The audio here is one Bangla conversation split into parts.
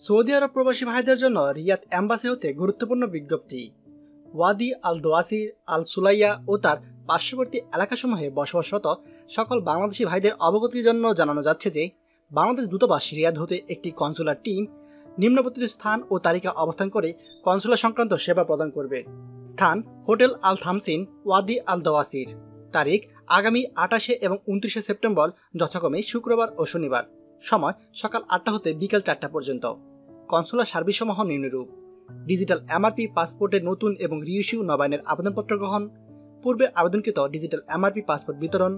সৌদি আরব প্রবাসী ভাইদের জন্য রিয়াদ অ্যাম্বাসি হতে গুরুত্বপূর্ণ বিজ্ঞপ্তি। ওয়াদি আল দোয়াসির আল সুলাইয়া ও তার পার্শ্ববর্তী এলাকাসমূহে বসবাসরত সকল বাংলাদেশি ভাইদের অবগতির জন্য জানানো যাচ্ছে যে, বাংলাদেশ দূতাবাস রিয়াদ হতে একটি কনসুলার টিম নিম্নবর্তিত স্থান ও তালিকা অবস্থান করে কনসুলার সংক্রান্ত সেবা প্রদান করবে। স্থান হোটেল আল থামসিন ওয়াদি আল দওয়াসির তারিখ আগামী আটাশে এবং উনত্রিশে সেপ্টেম্বর যথাক্রমে শুক্রবার ও শনিবার। সময় সকাল আটটা হতে বিকেল চারটা পর্যন্ত। কনসুলার সার্ভিসসমূহ নিম্নরূপ। ডিজিটাল এমআরপি পাসপোর্টের নতুন এবং রিইস্যু নবায়নের আবেদনপত্র গ্রহণ, পূর্বে আবেদনকৃত ডিজিটাল এমআরপি, পাসপোর্ট বিতরণ,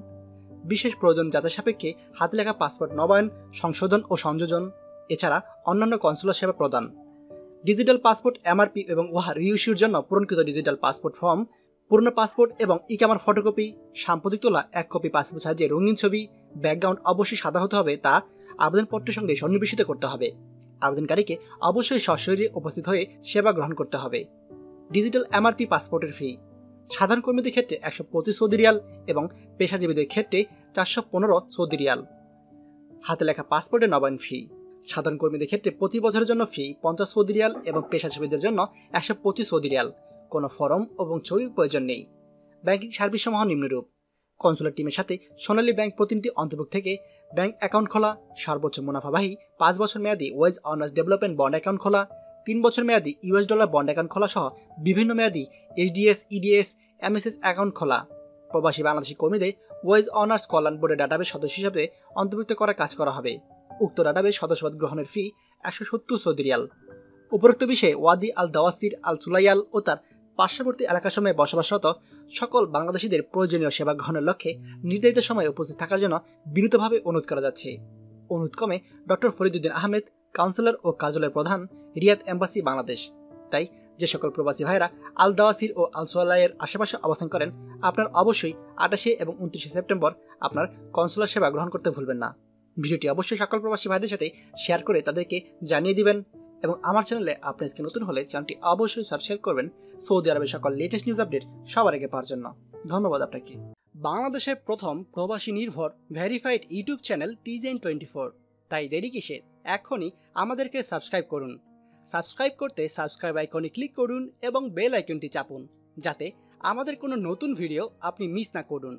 বিশেষ প্রয়োজন যাচাই সাপেক্ষে হাতে লেখা পাসপোর্ট নবায়ন, সংশোধন ও সংযোজন, এছাড়া অন্যান্য কনসুলার সেবা প্রদান। ডিজিটাল পাসপোর্ট, এমআরপি এবং উহা রিইস্যুর জন্য পূরণকৃত ডিজিটাল পাসপোর্ট ফর্ম, পূর্ণ পাসপোর্ট এবং ইকামার ফটোকপি, সাম্প্রতিক তোলা এক কপি পাসপোর্ট সাহায্যে রঙিন ছবি, ব্যাকগ্রাউন্ড অবশ্যই সাদা হতে হবে তা আবেদনপত্রের সঙ্গে সন্নিবেশিত করতে হবে। আবেদনকারীকে অবশ্যই সশরীরে উপস্থিত হয়ে সেবা গ্রহণ করতে হবে। ডিজিটাল এমআরপি পাসপোর্টের ফি। সাধারণ কর্মীদের ক্ষেত্রে একশো পঁচিশ সৌদি রিয়াল এবং পেশাজীবীদের ক্ষেত্রে চারশো পনেরো সৌদি রিয়াল। হাতে লেখা পাসপোর্টের নবায়ন ফি। সাধারণ কর্মীদের ক্ষেত্রে প্রতি বছরের জন্য ফি পঞ্চাশ সৌদি রিয়াল এবং পেশাজীবীদের জন্য একশো পঁচিশ সৌদি রিয়াল। কোনো ফরম এবং ছবির প্রয়োজন নেই। ব্যাংকিং সার্ভিস সমূহ নিম্নরূপ। কনসুলার টিমের সাথে সোনালী ব্যাংক প্রতিনিধি অন্তর্ভুক্ত থেকে ব্যাংক অ্যাকাউন্ট খোলা, সর্বোচ্চ মুনাফাবাহী পাঁচ বছর মেয়াদী wage earners development bond account খোলা, তিন বছর মেয়াদী ইউএস ডলার বন্ড অ্যাকাউন্ট খোলা সহ বিভিন্ন মেয়াদী এইচডিএস, ইডিএস, এমএসএস অ্যাকাউন্ট খোলা। প্রবাসী বাংলাদেশি কর্মীদের ওয়েজ অনার্স কল্যাণ বোর্ডের ডাটাবেস সদস্য হিসেবে অন্তর্ভুক্ত করার কাজ করা হবে। উক্ত ডাটাবেস সদস্যপদ গ্রহণের ফি একশো সত্তর সৌদি রিয়াল। উপরোক্ত বিষয়ে ওয়াদি আল দাওয়াসির আল সুলাইয়াল ও তার পার্শ্ববর্তী এলাকাসমূহে বসবাসরত সকল বাংলাদেশিদের প্রয়োজনীয় সেবা গ্রহণের লক্ষ্যে নির্ধারিত সময়ে উপস্থিত থাকার জন্য বিনীতভাবে অনুরোধ করা যাচ্ছে। অনুরোধক্রমে ডক্টর ফরিদুদ্দিন আহমেদ, কাউন্সিলর ও কার্যালয়ের প্রধান রিয়াদ এম্বাসি বাংলাদেশ। তাই যে সকল প্রবাসী ভাইরা আল দাওয়াসির ও আল সোয়ালাইয়ের আশেপাশে অবস্থান করেন, আপনার অবশ্যই আটাশে এবং উনত্রিশে সেপ্টেম্বর আপনার কনসুলার সেবা গ্রহণ করতে ভুলবেন না। ভিডিওটি অবশ্যই সকল প্রবাসী ভাইদের সাথে শেয়ার করে তাদেরকে জানিয়ে দিবেন। এবং আমার চ্যানেলে আপনি আজকে নতুন হলে চ্যানেলটি অবশ্যই সাবস্ক্রাইব করবেন। সৌদি আরবের সকল লেটেস্ট নিউজ আপডেট সবার আগে পাওয়ার জন্য। ধন্যবাদ আপনাকে। বাংলাদেশের প্রথম প্রবাসী নির্ভর ভেরিফাইড ইউটিউব চ্যানেল টিজেন টোয়েন্টি ফোর তাই দেরি কিসের এখনই আমাদেরকে সাবস্ক্রাইব করুন। সাবস্ক্রাইব করতে সাবস্ক্রাইব আইকনে ক্লিক করুন এবং বেল আইকনটি চাপুন, যাতে আমাদের কোনো নতুন ভিডিও আপনি মিস না করুন।